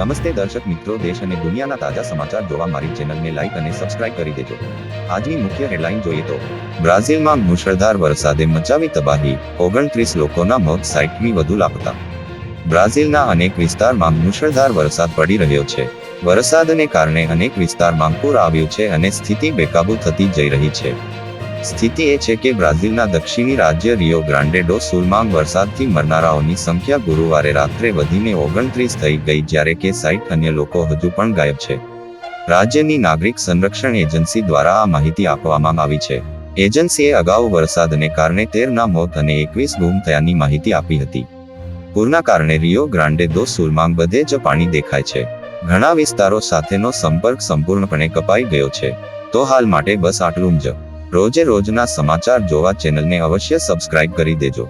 નમસ્તે દર્શક મિત્રો, દેશ અને દુનિયાના તાજા સમાચાર જોવા મારી ચેનલને લાઇક અને સબસ્ક્રાઇબ કરી દેજો. આજની મુખ્ય હેડલાઇન જોઈએ તો, બ્રાઝિલમાં મુશળધાર વરસાદે મચાવી તબાહી, ઓગણત્રીસ લોકોના મોત સાઈઠમી વધુ લાપતા. બ્રાઝિલના અનેક વિસ્તારમાં મુશળધાર વરસાદ પડી રહ્યો છે. વરસાદને કારણે અનેક વિસ્તારમાં પૂર આવ્યું છે અને સ્થિતિ બેકાબૂ થતી જઈ રહી છે. સ્થિતિ એ છે કે બ્રાઝિલના દક્ષિણી રાજ્ય રિયો ગ્રાન્ડે ડો સુલમાં વરસાદથી મરનારાઓની સંખ્યા ગુરુવારે રાત્રે વધીને ઓગણત્રીસ થઈ ગઈ જ્યારે કે સાઈઠ અન્ય લોકો હજુ પણ ગાયબ છે. રાજ્યની નાગરિક સંરક્ષણ એજન્સી દ્વારા આ માહિતી આપવામાં આવી છે. એજન્સીએ અગાઉ વરસાદને કારણે તેરના મોત અને એકવીસ ગુમ થયાની માહિતી આપી હતી. પૂરના કારણે રિયો ગ્રાન્ડે દો સુરમાંગ બધે જ પાણી દેખાય છે. ઘણા વિસ્તારો સાથેનો સંપર્ક સંપૂર્ણપણે કપાઈ ગયો છે. તો હાલ માટે બસ આટલું જ. રોજે રોજના સમાચાર જોવા ચેનલને અવશ્ય સબસ્ક્રાઇબ કરી દેજો.